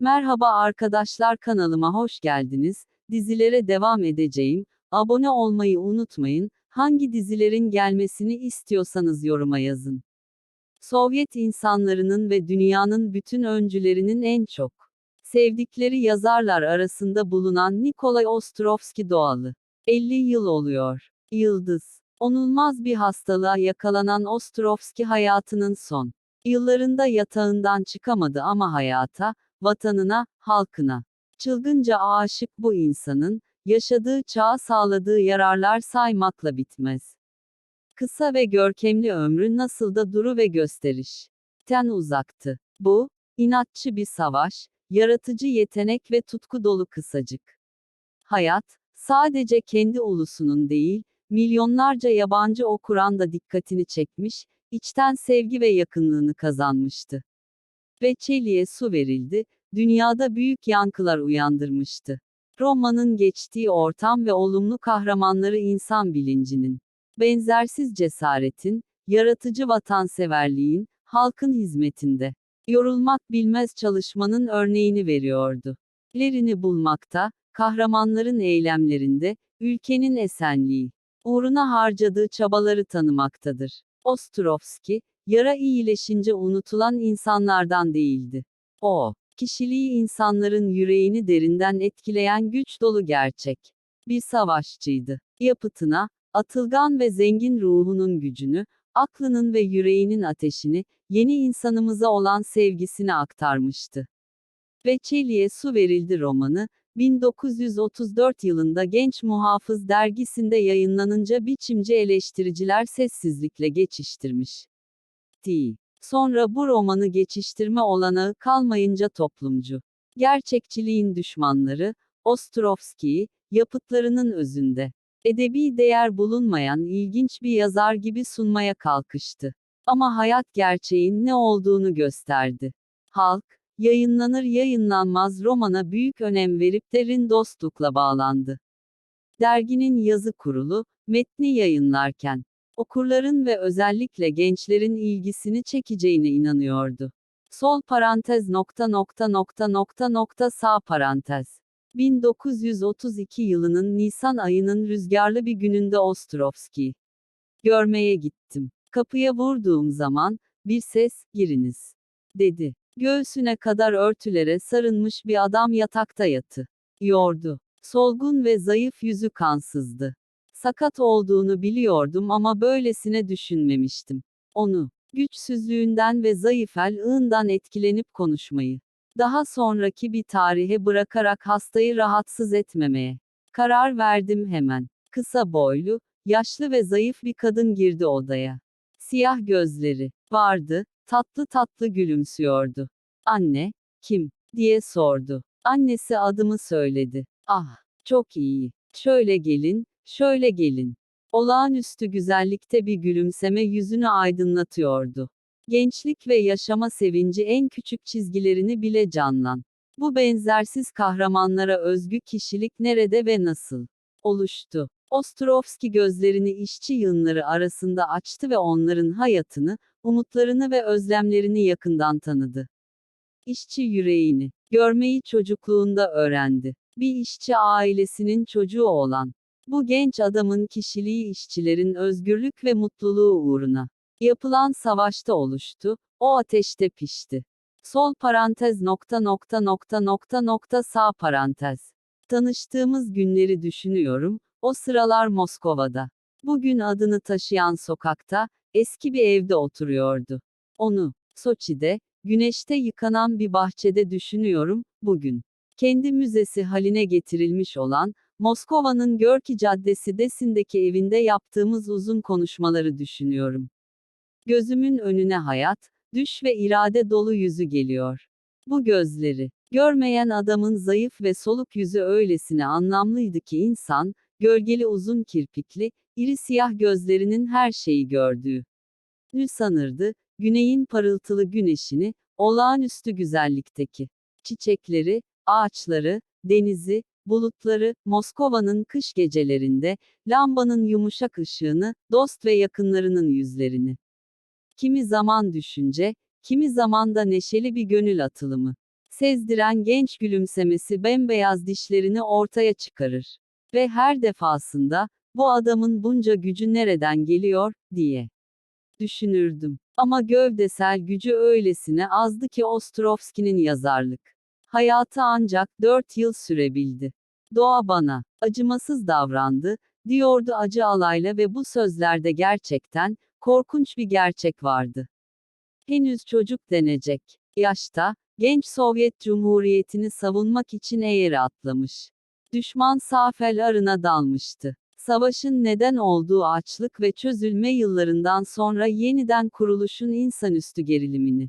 Merhaba arkadaşlar kanalıma hoş geldiniz. Dizilere devam edeceğim. Abone olmayı unutmayın. Hangi dizilerin gelmesini istiyorsanız yoruma yazın. Sovyet insanlarının ve dünyanın bütün öncülerinin en çok sevdikleri yazarlar arasında bulunan Nikolay Ostrovsky doğalı. 50 yıl oluyor. Yıldız. Onulmaz bir hastalığa yakalanan Ostrovsky hayatının son yıllarında yatağından çıkamadı ama hayata, vatanına, halkına. Çılgınca aşık bu insanın, yaşadığı çağa sağladığı yararlar saymakla bitmez. Kısa ve görkemli ömrü nasıl da duru ve gösteriş. Ten uzaktı. Bu, inatçı bir savaş, yaratıcı yetenek ve tutku dolu kısacık. Hayat, sadece kendi ulusunun değil, milyonlarca yabancı okuran da dikkatini çekmiş, içten sevgi ve yakınlığını kazanmıştı. Ve Çeli'ye su verildi, dünyada büyük yankılar uyandırmıştı. Roma'nın geçtiği ortam ve olumlu kahramanları insan bilincinin, benzersiz cesaretin, yaratıcı vatanseverliğin, halkın hizmetinde, yorulmak bilmez çalışmanın örneğini veriyordu. Lerini bulmakta, kahramanların eylemlerinde, ülkenin esenliği, uğruna harcadığı çabaları tanımaktadır. Ostrovski, yara iyileşince unutulan insanlardan değildi. O, kişiliği insanların yüreğini derinden etkileyen güç dolu gerçek. Bir savaşçıydı. Yapıtına, atılgan ve zengin ruhunun gücünü, aklının ve yüreğinin ateşini, yeni insanımıza olan sevgisini aktarmıştı. Ve Çeliğe Su Verildi romanı, 1934 yılında Genç Muhafız dergisinde yayınlanınca biçimci eleştiriciler sessizlikle geçiştirmiş. T. Sonra bu romanı geçiştirme olanağı kalmayınca toplumcu. Gerçekçiliğin düşmanları, Ostrovski'yi, yapıtlarının özünde, edebi değer bulunmayan ilginç bir yazar gibi sunmaya kalkıştı. Ama hayat gerçeğin ne olduğunu gösterdi. Halk, yayınlanır yayınlanmaz romana büyük önem verip derin dostlukla bağlandı. Derginin yazı kurulu, metni yayınlarken, okurların ve özellikle gençlerin ilgisini çekeceğine inanıyordu. Sol parantez nokta nokta nokta nokta nokta sağ parantez. 1932 yılının Nisan ayının rüzgarlı bir gününde Ostrovski. Görmeye gittim. Kapıya vurduğum zaman, bir ses, giriniz. Dedi. Göğsüne kadar örtülere sarılmış bir adam yatakta yatı. Yordu. Solgun ve zayıf yüzü kansızdı. Sakat olduğunu biliyordum ama böylesine düşünmemiştim. Onu, güçsüzlüğünden ve zayıf el ığından etkilenip konuşmayı, daha sonraki bir tarihe bırakarak hastayı rahatsız etmemeye karar verdim hemen. Kısa boylu, yaşlı ve zayıf bir kadın girdi odaya. Siyah gözleri vardı, tatlı tatlı gülümsüyordu. Anne, kim? diye sordu. Annesi adımı söyledi. Ah, çok iyi. Şöyle gelin, şöyle gelin. Olağanüstü güzellikte bir gülümseme yüzünü aydınlatıyordu. Gençlik ve yaşama sevinci en küçük çizgilerini bile canlan. Bu benzersiz kahramanlara özgü kişilik nerede ve nasıl oluştu? Ostrovski gözlerini işçi yığınları arasında açtı ve onların hayatını, umutlarını ve özlemlerini yakından tanıdı. İşçi yüreğini görmeyi çocukluğunda öğrendi. Bir işçi ailesinin çocuğu olan bu genç adamın kişiliği işçilerin özgürlük ve mutluluğu uğruna yapılan savaşta oluştu. O ateşte pişti. Sol parantez nokta nokta nokta nokta nokta sağ parantez. Tanıştığımız günleri düşünüyorum. O sıralar Moskova'da. Bugün adını taşıyan sokakta, eski bir evde oturuyordu. Onu, Soçi'de, güneşte yıkanan bir bahçede düşünüyorum, bugün. Kendi müzesi haline getirilmiş olan, Moskova'nın Görki Caddesi desindeki evinde yaptığımız uzun konuşmaları düşünüyorum. Gözümün önüne hayat, düş ve irade dolu yüzü geliyor. Bu gözleri, görmeyen adamın zayıf ve soluk yüzü öylesine anlamlıydı ki insan, gölgeli uzun kirpikli, iri siyah gözlerinin her şeyi gördüğü. Nü sanırdı, güneyin parıltılı güneşini, olağanüstü güzellikteki çiçekleri, ağaçları, denizi, bulutları, Moskova'nın kış gecelerinde, lambanın yumuşak ışığını, dost ve yakınlarının yüzlerini. Kimi zaman düşünce, kimi zaman da neşeli bir gönül atılımı. Sezdiren genç gülümsemesi bembeyaz dişlerini ortaya çıkarır. Ve her defasında, bu adamın bunca gücü nereden geliyor, diye düşünürdüm. Ama gövdesel gücü öylesine azdı ki Ostrovski'nin yazarlık. Hayatı ancak dört yıl sürebildi. Doğa bana acımasız davrandı, diyordu acı alayla ve bu sözlerde gerçekten, korkunç bir gerçek vardı. Henüz çocuk denecek yaşta, genç Sovyet Cumhuriyeti'ni savunmak için eğeri atlamış. Düşman Safel arına dalmıştı. Savaşın neden olduğu açlık ve çözülme yıllarından sonra yeniden kuruluşun insanüstü gerilimini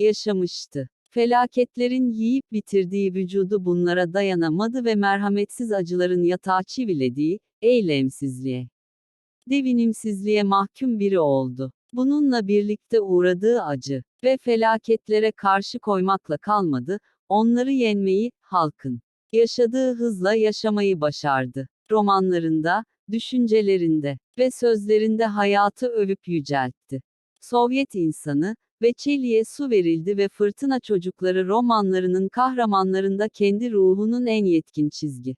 yaşamıştı. Felaketlerin yiyip bitirdiği vücudu bunlara dayanamadı ve merhametsiz acıların yatağa çivilediği, eylemsizliğe, devinimsizliğe mahkum biri oldu. Bununla birlikte uğradığı acı ve felaketlere karşı koymakla kalmadı, onları yenmeyi, halkın yaşadığı hızla yaşamayı başardı. Romanlarında, düşüncelerinde ve sözlerinde hayatı övüp yüceltti. Sovyet insanı ve Çeliğe su verildi ve Fırtına Çocukları romanlarının kahramanlarında kendi ruhunun en yetkin çizgi.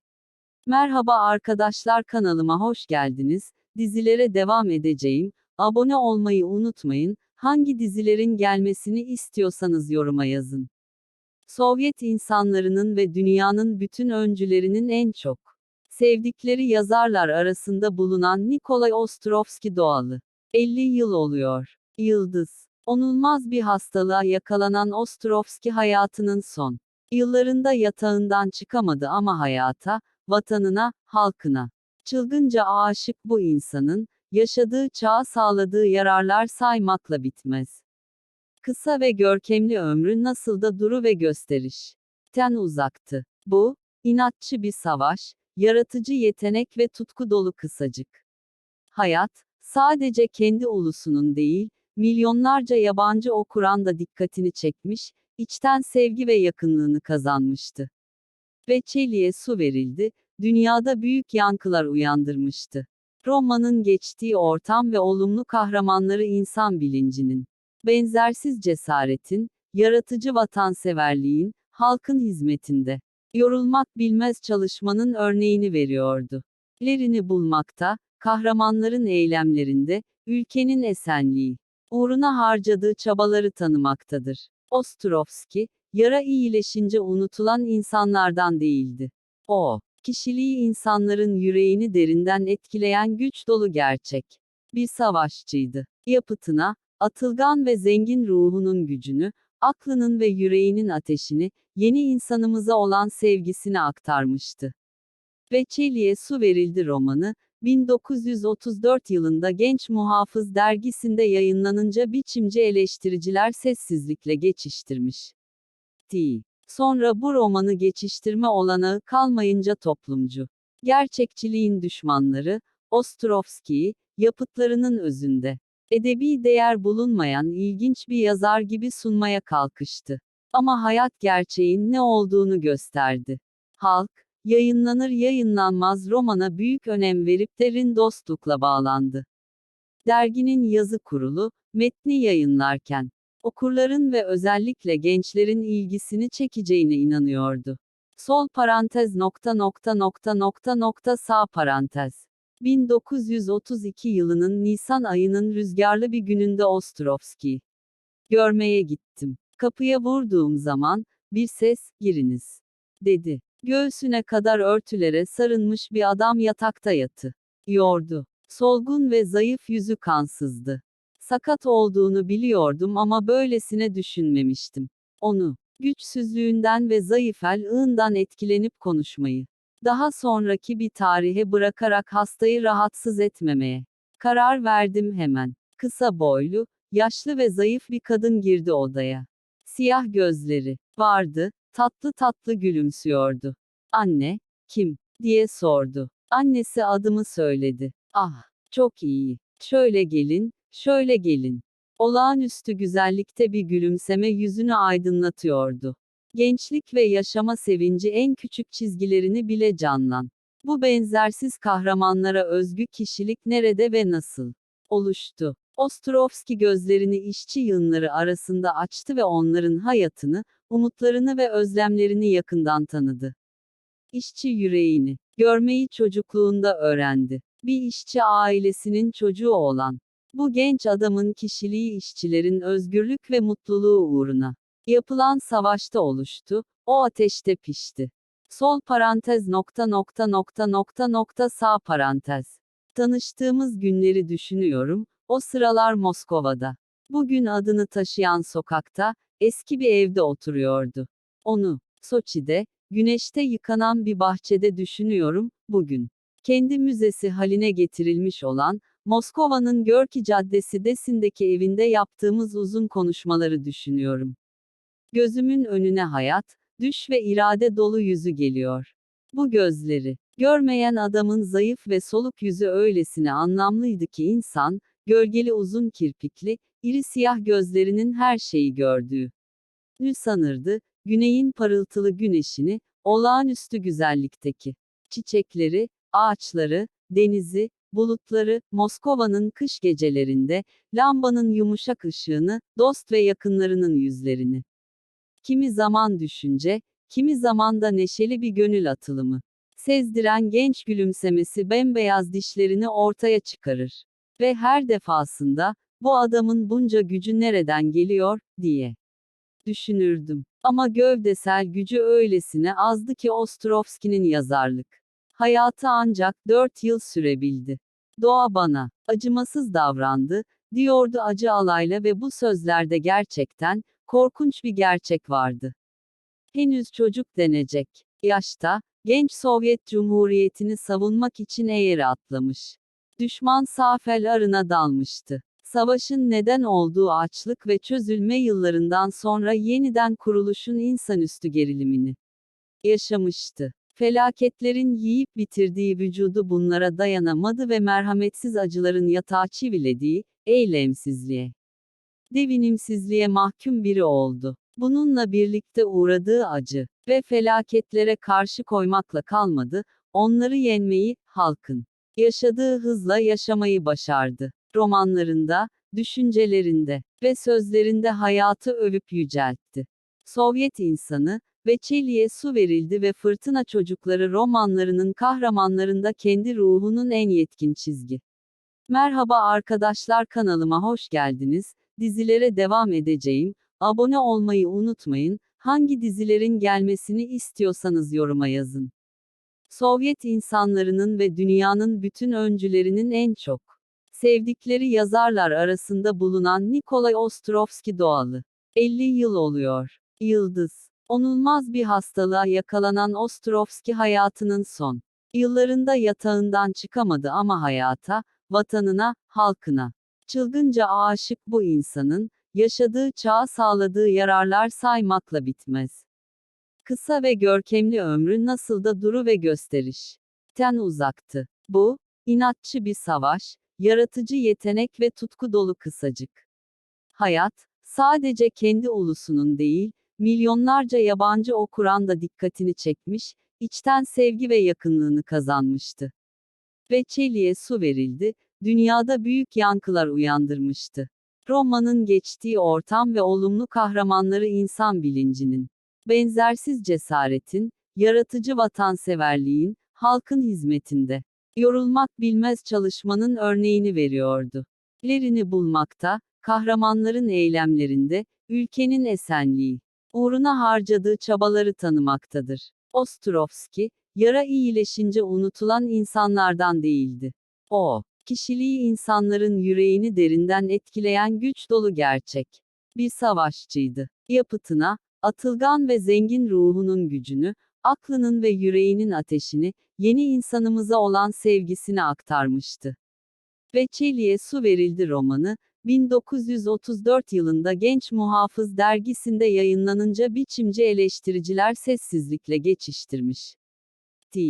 Merhaba arkadaşlar kanalıma hoş geldiniz. Dizilere devam edeceğim. Abone olmayı unutmayın. Hangi dizilerin gelmesini istiyorsanız yoruma yazın. Sovyet insanlarının ve dünyanın bütün öncülerinin en çok sevdikleri yazarlar arasında bulunan Nikolay Ostrovski doğalı. 50 yıl oluyor. Yıldız. Onulmaz bir hastalığa yakalanan Ostrovski hayatının son yıllarında yatağından çıkamadı ama hayata, vatanına, halkına çılgınca aşık bu insanın, yaşadığı çağa sağladığı yararlar saymakla bitmez. Kısa ve görkemli ömrü nasıl da duru ve gösteriş. Ten uzaktı. Bu, inatçı bir savaş, yaratıcı yetenek ve tutku dolu kısacık. Hayat, sadece kendi ulusunun değil, milyonlarca yabancı okuran da dikkatini çekmiş, içten sevgi ve yakınlığını kazanmıştı. Ve Çeliğe su verildi, dünyada büyük yankılar uyandırmıştı. Roma'nın geçtiği ortam ve olumlu kahramanları insan bilincinin, benzersiz cesaretin, yaratıcı vatanseverliğin, halkın hizmetinde, yorulmak bilmez çalışmanın örneğini veriyordu. Lerini bulmakta, kahramanların eylemlerinde, ülkenin esenliği, uğruna harcadığı çabaları tanımaktadır. Ostrovski, yara iyileşince unutulan insanlardan değildi. O, kişiliği insanların yüreğini derinden etkileyen güç dolu gerçek. Bir savaşçıydı. Yapıtına, atılgan ve zengin ruhunun gücünü, aklının ve yüreğinin ateşini, yeni insanımıza olan sevgisini aktarmıştı. Ve Çeliğe Su Verildi romanı, 1934 yılında Genç Muhafız dergisinde yayınlanınca biçimci eleştiriciler sessizlikle geçiştirmiş. T. Sonra bu romanı geçiştirme olanağı kalmayınca toplumcu. Gerçekçiliğin düşmanları, Ostrovski'yi, yapıtlarının özünde, edebi değer bulunmayan ilginç bir yazar gibi sunmaya kalkıştı. Ama hayat gerçeğin ne olduğunu gösterdi. Halk, yayınlanır yayınlanmaz romana büyük önem verip derin dostlukla bağlandı. Derginin yazı kurulu, metni yayınlarken, okurların ve özellikle gençlerin ilgisini çekeceğine inanıyordu. Sol parantez nokta nokta nokta nokta nokta sağ parantez. 1932 yılının Nisan ayının rüzgarlı bir gününde Ostrovski görmeye gittim. Kapıya vurduğum zaman, bir ses, giriniz, dedi. Göğsüne kadar örtülere sarılmış bir adam yatakta yatı. Yordu. Solgun ve zayıf yüzü kansızdı. Sakat olduğunu biliyordum ama böylesine düşünmemiştim. Onu, güçsüzlüğünden ve zayıf el ığından etkilenip konuşmayı, daha sonraki bir tarihe bırakarak hastayı rahatsız etmemeye karar verdim hemen. Kısa boylu, yaşlı ve zayıf bir kadın girdi odaya. Siyah gözleri vardı, tatlı tatlı gülümsüyordu. Anne, kim? diye sordu. Annesi adımı söyledi. Ah, çok iyi. Şöyle gelin, şöyle gelin. Olağanüstü güzellikte bir gülümseme yüzünü aydınlatıyordu. Gençlik ve yaşama sevinci en küçük çizgilerini bile canlan. Bu benzersiz kahramanlara özgü kişilik nerede ve nasıl oluştu? Ostrovski gözlerini işçi yığınları arasında açtı ve onların hayatını, umutlarını ve özlemlerini yakından tanıdı. İşçi yüreğini görmeyi çocukluğunda öğrendi. Bir işçi ailesinin çocuğu olan bu genç adamın kişiliği işçilerin özgürlük ve mutluluğu uğruna yapılan savaşta oluştu, o ateşte pişti. Sol parantez nokta nokta nokta nokta nokta sağ parantez. Tanıştığımız günleri düşünüyorum, o sıralar Moskova'da. Bugün adını taşıyan sokakta, eski bir evde oturuyordu. Onu, Soçi'de, güneşte yıkanan bir bahçede düşünüyorum, bugün. Kendi müzesi haline getirilmiş olan, Moskova'nın Görki Caddesi desindeki evinde yaptığımız uzun konuşmaları düşünüyorum. Gözümün önüne hayat, düş ve irade dolu yüzü geliyor. Bu gözleri, görmeyen adamın zayıf ve soluk yüzü öylesine anlamlıydı ki insan, gölgeli uzun kirpikli, iri siyah gözlerinin her şeyi gördüğü. Nü sanırdı, güneyin parıltılı güneşini, olağanüstü güzellikteki çiçekleri, ağaçları, denizi, bulutları, Moskova'nın kış gecelerinde, lambanın yumuşak ışığını, dost ve yakınlarının yüzlerini. Kimi zaman düşünce, kimi zaman da neşeli bir gönül atılımı. Sezdiren genç gülümsemesi bembeyaz dişlerini ortaya çıkarır. Ve her defasında, bu adamın bunca gücü nereden geliyor, diye düşünürdüm. Ama gövdesel gücü öylesine azdı ki Ostrovski'nin yazarlık. Hayatı ancak dört yıl sürebildi. Doğa bana acımasız davrandı, diyordu acı alayla ve bu sözlerde gerçekten, korkunç bir gerçek vardı. Henüz çocuk denecek yaşta, genç Sovyet Cumhuriyeti'ni savunmak için eğeri atlamış. Düşman Safel arına dalmıştı. Savaşın neden olduğu açlık ve çözülme yıllarından sonra yeniden kuruluşun insanüstü gerilimini yaşamıştı. Felaketlerin yiyip bitirdiği vücudu bunlara dayanamadı ve merhametsiz acıların yatağa çivilediği, eylemsizliğe, devinimsizliğe mahkum biri oldu. Bununla birlikte uğradığı acı ve felaketlere karşı koymakla kalmadı, onları yenmeyi, halkın yaşadığı hızla yaşamayı başardı. Romanlarında, düşüncelerinde ve sözlerinde hayatı övüp yüceltti. Sovyet insanı, ve Çeliğe su verildi ve fırtına çocukları romanlarının kahramanlarında kendi ruhunun en yetkin çizgi. Merhaba arkadaşlar kanalıma hoş geldiniz. Dizilere devam edeceğim. Abone olmayı unutmayın. Hangi dizilerin gelmesini istiyorsanız yoruma yazın. Sovyet insanlarının ve dünyanın bütün öncülerinin en çok sevdikleri yazarlar arasında bulunan Nikolay Ostrovski doğalı. 50 yıl oluyor. Yıldız. Onulmaz bir hastalığa yakalanan Ostrovski hayatının son yıllarında yatağından çıkamadı ama hayata, vatanına, halkına çılgınca aşık bu insanın, yaşadığı çağa sağladığı yararlar saymakla bitmez. Kısa ve görkemli ömrü nasıl da duru ve gösteriş. Ten uzaktı. Bu, inatçı bir savaş, yaratıcı yetenek ve tutku dolu kısacık. Hayat, sadece kendi ulusunun değil, milyonlarca yabancı okuran da dikkatini çekmiş, içten sevgi ve yakınlığını kazanmıştı. Ve Çeliğe su verildi, dünyada büyük yankılar uyandırmıştı. Roma'nın geçtiği ortam ve olumlu kahramanları insan bilincinin, benzersiz cesaretin, yaratıcı vatanseverliğin, halkın hizmetinde, yorulmak bilmez çalışmanın örneğini veriyordu. Lerini bulmakta, kahramanların eylemlerinde, ülkenin esenliği, uğruna harcadığı çabaları tanımaktadır. Ostrovski, yara iyileşince unutulan insanlardan değildi. O, kişiliği insanların yüreğini derinden etkileyen güç dolu gerçek. Bir savaşçıydı. Yapıtına, atılgan ve zengin ruhunun gücünü, aklının ve yüreğinin ateşini, yeni insanımıza olan sevgisini aktarmıştı. Ve Çeliğe su verildi romanı, 1934 yılında Genç Muhafız dergisinde yayınlanınca biçimci eleştiriciler sessizlikle geçiştirmiş. T.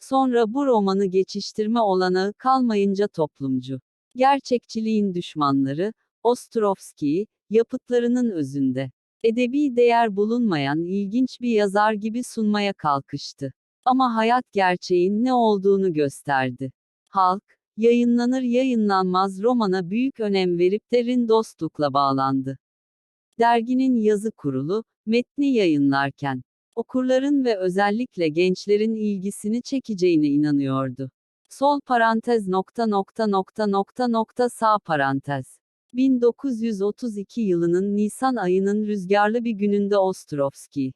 Sonra bu romanı geçiştirme olanağı kalmayınca toplumcu. Gerçekçiliğin düşmanları, Ostrovski'yi, yapıtlarının özünde, edebi değer bulunmayan ilginç bir yazar gibi sunmaya kalkıştı. Ama hayat gerçeğin ne olduğunu gösterdi. Halk, yayınlanır yayınlanmaz romana büyük önem verip derin dostlukla bağlandı. Derginin yazı kurulu, Metni yayınlarken, okurların ve özellikle gençlerin ilgisini çekeceğine inanıyordu. Sol parantez nokta nokta nokta nokta nokta sağ parantez. 1932 yılının Nisan ayının rüzgarlı bir gününde Ostrovski.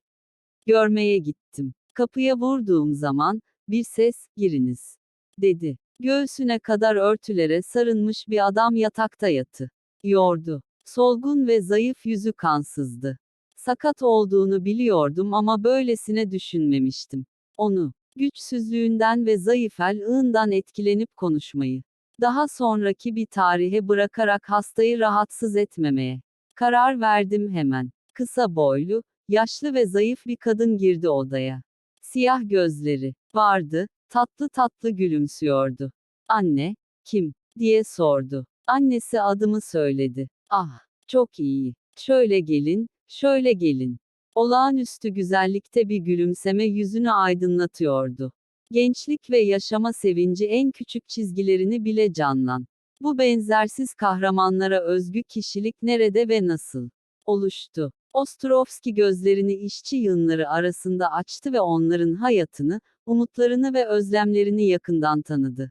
Görmeye gittim. Kapıya vurduğum zaman, bir ses, giriniz. Dedi. Göğsüne kadar örtülere sarılmış bir adam yatakta yatı. Yordu. Solgun ve zayıf yüzü kansızdı. Sakat olduğunu biliyordum ama böylesine düşünmemiştim. Onu, güçsüzlüğünden ve zayıf el ığından etkilenip konuşmayı, daha sonraki bir tarihe bırakarak hastayı rahatsız etmemeye karar verdim hemen. Kısa boylu, yaşlı ve zayıf bir kadın girdi odaya. Siyah gözleri vardı, tatlı tatlı gülümsüyordu. Anne, kim? diye sordu. Annesi adımı söyledi. Ah, çok iyi. Şöyle gelin, şöyle gelin. Olağanüstü güzellikte bir gülümseme yüzünü aydınlatıyordu. Gençlik ve yaşama sevinci en küçük çizgilerini bile canlan. Bu benzersiz kahramanlara özgü kişilik nerede ve nasıl oluştu? Ostrovski gözlerini işçi yığınları arasında açtı ve onların hayatını, umutlarını ve özlemlerini yakından tanıdı.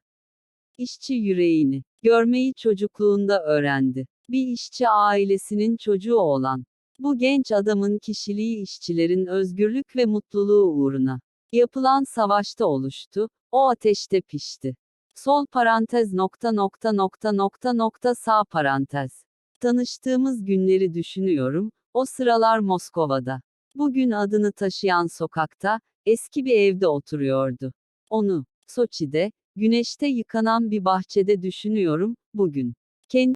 İşçi yüreğini görmeyi çocukluğunda öğrendi. Bir işçi ailesinin çocuğu olan bu genç adamın kişiliği işçilerin özgürlük ve mutluluğu uğruna yapılan savaşta oluştu. O ateşte pişti. Sol parantez nokta nokta nokta nokta nokta sağ parantez. Tanıştığımız günleri düşünüyorum. O sıralar Moskova'da. Bugün adını taşıyan sokakta, eski bir evde oturuyordu. Onu, Soçi'de, güneşte yıkanan bir bahçede düşünüyorum, bugün. Kendi